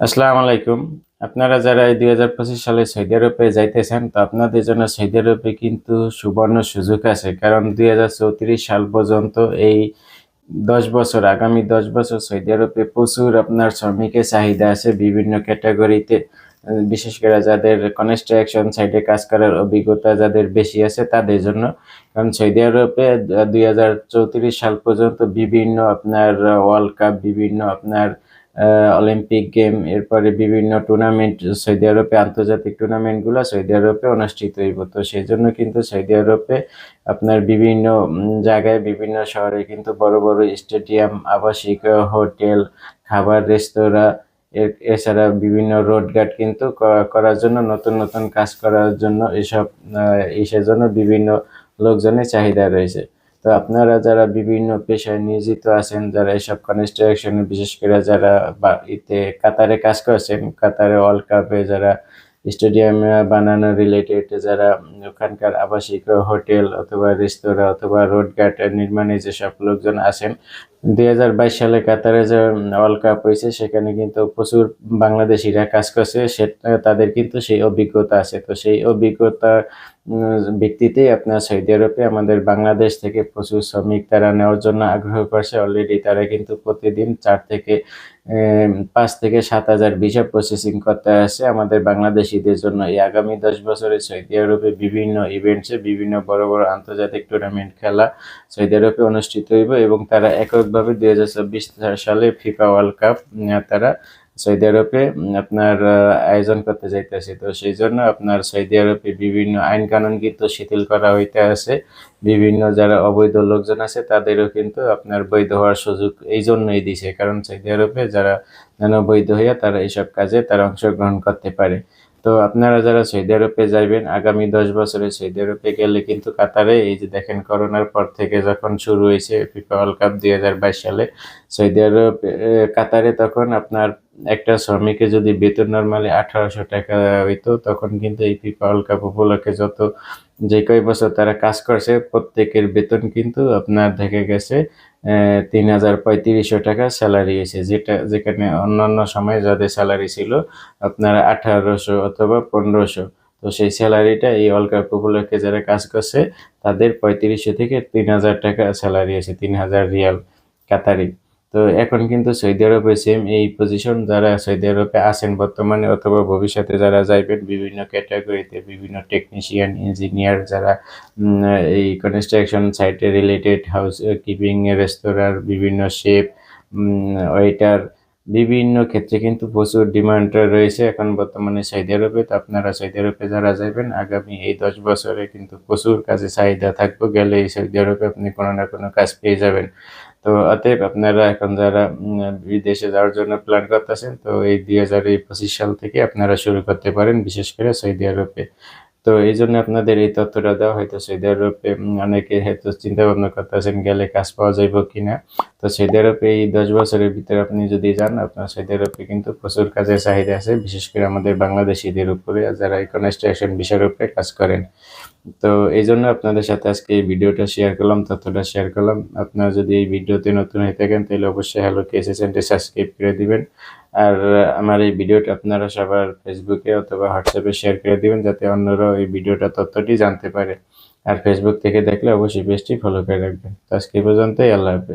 আসসালামু আলাইকুম। আপনারা যারা এই দুই হাজার পঁচিশ সালে সৌদি আরবে যাইতেছেন, তো আপনাদের জন্য সৌদি আরবে কিন্তু সুবর্ণ সুযোগ আছে। কারণ দুই হাজার চৌত্রিশ সাল পর্যন্ত এই দশ বছর, আগামী দশ বছর সৌদি আরবে প্রচুর আপনার শ্রমিকের চাহিদা আছে বিভিন্ন ক্যাটাগরিতে। বিশেষ করে যাদের কনস্ট্রাকশন সাইডে কাজ করার অভিজ্ঞতা যাদের বেশি আছে তাদের জন্য। কারণ সৌদি আরবে দুই হাজার চৌত্রিশ সাল পর্যন্ত বিভিন্ন আপনার ওয়ার্ল্ড কাপ, বিভিন্ন আপনার অলিম্পিক গেম এরপরে বিভিন্ন টুর্নামেন্ট সৌদি আরবে আন্তর্জাতিক টুর্নামেন্টগুলো সৌদি আরবে অনুষ্ঠিত হইব। তো সেই জন্য কিন্তু সৌদি আরবে আপনার বিভিন্ন জায়গায়, বিভিন্ন শহরে কিন্তু বড় বড় স্টেডিয়াম আবাসিক হোটেল, খাবার, রেস্তোরাঁ এছাড়া বিভিন্ন রোড গার্ড কিন্তু করার জন্য, নতুন নতুন কাজ করার জন্য এসব এসের জন্য বিভিন্ন লোকজনের চাহিদা রয়েছে। তো আপনারা যারা বিভিন্ন পেশায় নিয়োজিত আছেন, যারা এসব কনস্ট্রাকশনে বিশেষ করে যারা বা, ইতে কাতারে কাজ করছেন, কাতারে ওয়ার্ল্ড কাপে যারা স্টেডিয়াম বানানো রিলেটেড যারা ওখানকার আবাসিক হোটেল অথবা রেস্তোরাঁ অথবা রোড গার্ড নির্মাণে যেসব লোকজন আছেন, দুই সালে কাতারে যে ওয়ার্ল্ড কাপ হয়েছে, সেখানে কিন্তু প্রচুর বাংলাদেশিরা কাজ করছে। সে, তাদের কিন্তু সেই অভিজ্ঞতা আছে। তো সেই অভিজ্ঞতা ভিত্তিতেই আপনার সৌদি আরবে আমাদের বাংলাদেশ থেকে প্রচুর শ্রমিক তারা নেওয়ার জন্য আগ্রহ করছে। অলরেডি তারা কিন্তু প্রতিদিন চার থেকে পাঁচ থেকে সাত হাজার ভিসা প্রসেসিং করতে আসে। আমাদের বাংলাদেশিদের জন্য এই আগামী দশ বছরে সৌদি আরবে বিভিন্ন ইভেন্টসে বিভিন্ন বড় বড় আন্তর্জাতিক টুর্নামেন্ট খেলা সৌদি আরবে অনুষ্ঠিত হইব এবং তারা এককভাবে দুই হাজার চব্বিশ সালে ফিফা ওয়ার্ল্ড কাপ তারা সৌদি আরবে আপনার আয়োজন করতে যাইতেছে। তো সেই জন্য আপনার সৌদি আরবে বিভিন্ন আইন কানুন কিন্তু শিথিল করা হইতে আছে। বিভিন্ন যারা অবৈধ লোকজন আছে, তাদেরও কিন্তু আপনার বৈধ হওয়ার সুযোগ এই জন্যই দিছে। কারণ সৌদি আরবে যারা যেন বৈধ হইয়া তারা এইসব কাজে তারা অংশগ্রহণ করতে পারে। তো আপনারা যারা সৌদি আরবে যাইবেন, আগামী দশ বছরে সৌদি আরবে গেলে কিন্তু কাতারে, এই যে দেখেন করোনার পর থেকে যখন শুরু হয়েছে ফিফা ওয়ার্ল্ড কাপ দুই হাজার বাইশ সালে, সৌদি আরব কাতারে তখন আপনার একটা শ্রমিকের যদি বেতন নর্মালি আঠারোশো টাকা হইতো, তখন কিন্তু এই ফিফা ওয়ার্ল্ড কাপ উপলক্ষে যত যে কয় বছর তারা কাজ করছে, প্রত্যেকের বেতন কিন্তু আপনার দেখে গেছে তিন হাজার পঁয়ত্রিশশো টাকা স্যালারি এসে যেটা, যেখানে অন্যান্য সময় যাদের স্যালারি ছিল, আপনার আঠারোশো অথবা পনেরোশো। তো সেই স্যালারিটা এই ওয়ার্ল্ড কাপ উপলক্ষে যারা কাজ করছে, তাদের পঁয়ত্রিশশো থেকে তিন হাজার টাকা স্যালারি আছে তিন হাজার রিয়াল কাতারি। তো এখন কিন্তু সৌদি আরবে সেম এই পজিশন যারা সৌদি আরবে আছেন বর্তমানে অথবা ভবিষ্যতে যারা যাইবেন বিভিন্ন ক্যাটাগরিতে বিভিন্ন টেকনিশিয়ান ইঞ্জিনিয়ার যারা এই কনস্ট্রাকশন সাইটে রিলেটেড হাউস কিপিং রেস্তোরাঁর বিভিন্ন শেফ ওয়েটার বিভিন্ন ক্ষেত্রে কিন্তু প্রচুর ডিমান্ড রয়েছে। এখন বর্তমানে সৌদি আরবে তো আপনারা সৌদি আরবে যারা যাবেন আগামী এই দশ বছরে কিন্তু প্রচুর কাজে চাহিদা থাকবে। গেলে এই সৌদি আরবে আপনি কোনো না কোনো কাজ পেয়ে যাবেন। তো অতএব আপনারা এখন যারা বিদেশে যাওয়ার জন্য প্ল্যান করতেছেন, তো এই দুই হাজার পঁচিশ সাল থেকে আপনারা শুরু করতে পারেন, বিশেষ করে সৌদি আরবে। তো এই জন্য আপনাদের এই তথ্যটা দেওয়া হয়তো সৌদি আরবে অনেকে হয়তো চিন্তা ভাবনা করতেছেন গেলে কাজ পাওয়া যাইব কিনা। তো সৌদি আরবে এই দশ বছরের ভিতরে আপনি যদি যান, আপনার সৌদি আরবে কিন্তু প্রচুর কাজের চাহিদা আছে। বিশেষ করে আমাদের বাংলাদেশিদের উপরে যারা এই কনস্ট্রাকশন বিষয়ের উপরে কাজ করেন। তো এই জন্য আপনাদের সাথে আজকে এই ভিডিওটা শেয়ার করলাম, তথ্যটা শেয়ার করলাম। আপনারা যদি এই ভিডিওতে নতুন হয়ে থাকেন, তাহলে অবশ্যই হ্যালো কেসে চ্যানেলটি সাবস্ক্রাইব করে দিবেন। আর আমার এই ভিডিওটা আপনারা সবার ফেসবুকে অথবা হোয়াটসঅ্যাপে শেয়ার করে দিবেন, যাতে অন্যরা এই ভিডিওটা, তথ্যটি জানতে পারে। আর ফেসবুক থেকে দেখলে অবশ্যই পেজটি ফলো করে রাখবেন। তো আজকে পর্যন্তই, আল্লাহ হাফেজ।